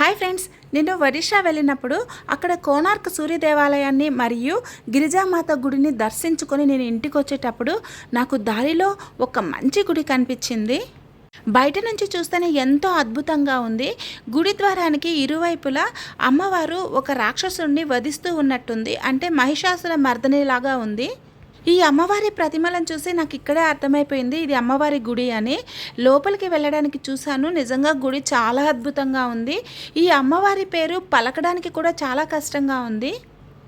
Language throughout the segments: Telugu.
హాయ్ ఫ్రెండ్స్ నేను ఒడిషా వెళ్ళినప్పుడు అక్కడ కోనార్క్ సూర్య దేవాలయాన్ని మరియు గిరిజామాత గుడిని దర్శించుకొని నేను ఇంటికి వచ్చేటప్పుడు నాకు దారిలో ఒక మంచి గుడి కనిపించింది. బయట నుంచి చూస్తేనే ఎంతో అద్భుతంగా ఉంది. గుడి ద్వారానికి ఇరువైపులా అమ్మవారు ఒక రాక్షసుడిని వధిస్తూ ఉన్నట్టుంది. అంటే మహిషాసుర మర్దనిలాగా ఉంది. ఈ అమ్మవారి ప్రతిమలను చూసి నాకు ఇక్కడే అర్థమైపోయింది ఇది అమ్మవారి గుడి అని. లోపలికి వెళ్ళడానికి చూశాను. నిజంగా గుడి చాలా అద్భుతంగా ఉంది. ఈ అమ్మవారి పేరు పలకడానికి కూడా చాలా కష్టంగా ఉంది.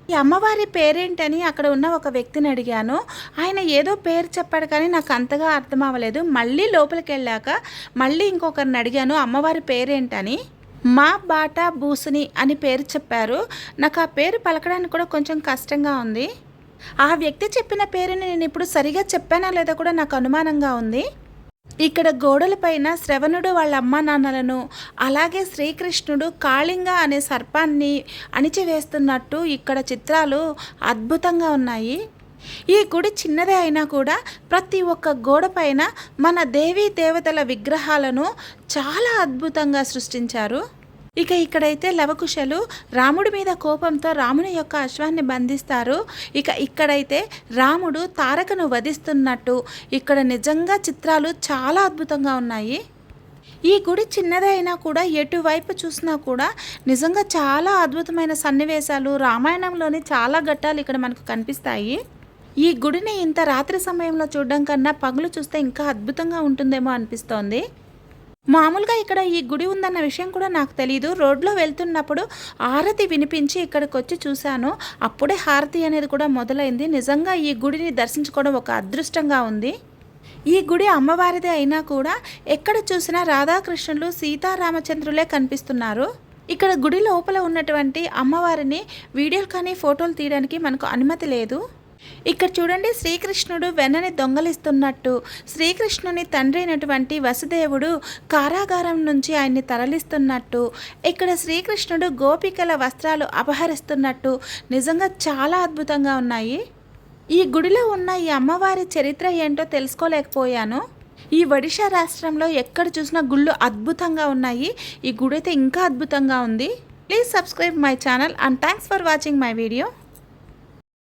ఈ అమ్మవారి పేరేంటని అక్కడ ఉన్న ఒక వ్యక్తిని అడిగాను. ఆయన ఏదో పేరు చెప్పాడు కానీ నాకు అంతగా అర్థం అవ్వలేదు. మళ్ళీ లోపలికి వెళ్ళాక మళ్ళీ ఇంకొకరిని అడిగాను అమ్మవారి పేరేంటని? మా బాటా భూసుని అని పేరు చెప్పారు. నాకు ఆ పేరు పలకడానికి కూడా కొంచెం కష్టంగా ఉంది. ఆ వ్యక్తి చెప్పిన పేరుని నేను ఇప్పుడు సరిగా చెప్పానా లేదా కూడా నాకు అనుమానంగా ఉంది. ఇక్కడ గోడలపైన శ్రవణుడు వాళ్ళ అమ్మా నాన్నలను అలాగే శ్రీకృష్ణుడు కాళింగ అనే సర్పాన్ని అణిచివేస్తున్నట్టు ఇక్కడ చిత్రాలు అద్భుతంగా ఉన్నాయి. ఈ గుడి చిన్నదే అయినా కూడా ప్రతి ఒక్క గోడ పైన మన దేవీ దేవతల విగ్రహాలను చాలా అద్భుతంగా సృష్టించారు. ఇక ఇక్కడైతే లవకుశలు రాముడి మీద కోపంతో రాముని యొక్క అశ్వాన్ని బంధిస్తారు. ఇక ఇక్కడైతే రాముడు తారకను వధిస్తున్నట్టు ఇక్కడ నిజంగా చిత్రాలు చాలా అద్భుతంగా ఉన్నాయి. ఈ గుడి చిన్నదైనా కూడా ఎటువైపు చూసినా కూడా నిజంగా చాలా అద్భుతమైన సన్నివేశాలు రామాయణంలోని చాలా ఘట్టాలు ఇక్కడ మనకు కనిపిస్తాయి. ఈ గుడిని ఇంత రాత్రి సమయంలో చూడడం కన్నా పగులు చూస్తే ఇంకా అద్భుతంగా ఉంటుందేమో అనిపిస్తోంది. మామూలుగా ఇక్కడ ఈ గుడి ఉందన్న విషయం కూడా నాకు తెలియదు రోడ్లో వెళ్తున్నప్పుడు హారతి వినిపించి ఇక్కడికి వచ్చి చూశాను. అప్పుడే హారతి అనేది కూడా మొదలైంది. నిజంగా ఈ గుడిని దర్శించుకోవడం ఒక అదృష్టంగా ఉంది. ఈ గుడి అమ్మవారిదే అయినా కూడా ఎక్కడ చూసినా రాధాకృష్ణులు సీతారామచంద్రులే కనిపిస్తున్నారు. ఇక్కడ గుడి లోపల ఉన్నటువంటి అమ్మవారిని వీడియోలు కానీ ఫోటోలు తీయడానికి మనకు అనుమతి లేదు. ఇక్కడ చూడండి శ్రీకృష్ణుడు వెన్నని దొంగలిస్తున్నట్టు. శ్రీకృష్ణుని తండ్రి అయినటువంటి వసుదేవుడు కారాగారం నుంచి ఆయన్ని తరలిస్తున్నట్టు. ఇక్కడ శ్రీకృష్ణుడు గోపికల వస్త్రాలు అపహరిస్తున్నట్టు. నిజంగా చాలా అద్భుతంగా ఉన్నాయి. ఈ గుడిలో ఉన్న ఈ అమ్మవారి చరిత్ర ఏంటో తెలుసుకోలేకపోయాను. ఈ ఒడిషా రాష్ట్రంలో ఎక్కడ చూసినా గుళ్ళు అద్భుతంగా ఉన్నాయి. ఈ గుడి అయితే ఇంకా అద్భుతంగా ఉంది. Please subscribe my channel and thanks for watching my video